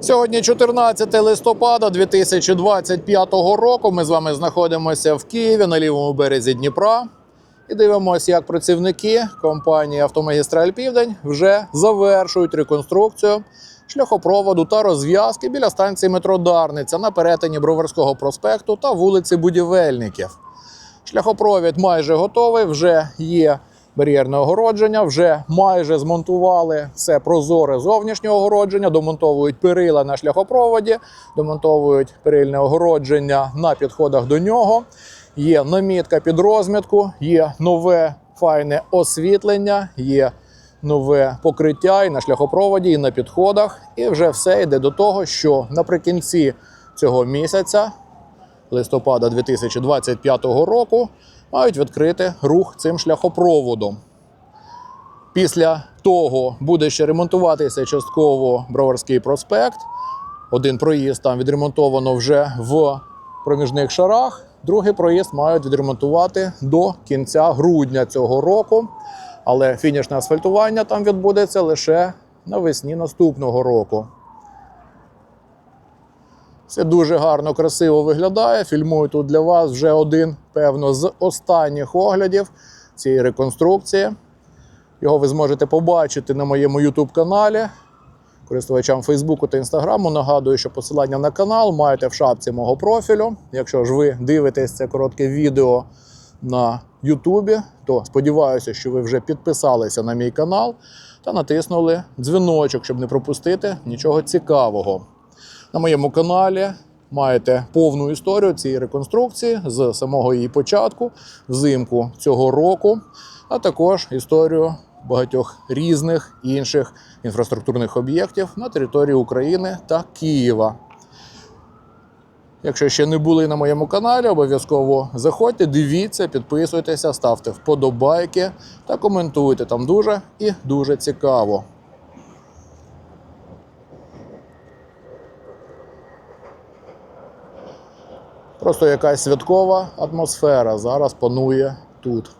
Сьогодні 14 листопада 2025 року. Ми з вами знаходимося в Києві на лівому березі Дніпра і дивимося, як працівники компанії Автомагістраль Південь вже завершують реконструкцію шляхопроводу та розв'язки біля станції метро Дарниця на перетині Броварського проспекту та вулиці Будівельників. Шляхопровід майже готовий, вже є бар'єрне огородження, вже майже змонтували все прозоре зовнішнє огородження, домонтовують перила на шляхопроводі, домонтовують перильне огородження на підходах до нього. Є намітка під розмітку, є нове файне освітлення, є нове покриття і на шляхопроводі, і на підходах. І вже все йде до того, що наприкінці цього місяця листопада 2025 року мають відкрити рух цим шляхопроводом. Після того буде ще ремонтуватися частково Броварський проспект. Один проїзд там відремонтовано вже в проміжних шарах. Другий проїзд мають відремонтувати до кінця грудня цього року. Але фінішне асфальтування там відбудеться лише навесні наступного року. Все дуже гарно, красиво виглядає. Фільмую тут для вас вже один, певно, з останніх оглядів цієї реконструкції. Його ви зможете побачити на моєму YouTube каналі. Користувачам Фейсбуку та Інстаграму нагадую, що посилання на канал маєте в шапці мого профілю. Якщо ж ви дивитесь це коротке відео на Ютубі, то сподіваюся, що ви вже підписалися на мій канал та натиснули дзвіночок, щоб не пропустити нічого цікавого. На моєму каналі маєте повну історію цієї реконструкції з самого її початку, взимку цього року, а також історію багатьох різних інших інфраструктурних об'єктів на території України та Києва. Якщо ще не були на моєму каналі, обов'язково заходьте, дивіться, підписуйтеся, ставте вподобайки та коментуйте. Там дуже і дуже цікаво. Просто якась святкова атмосфера зараз панує тут.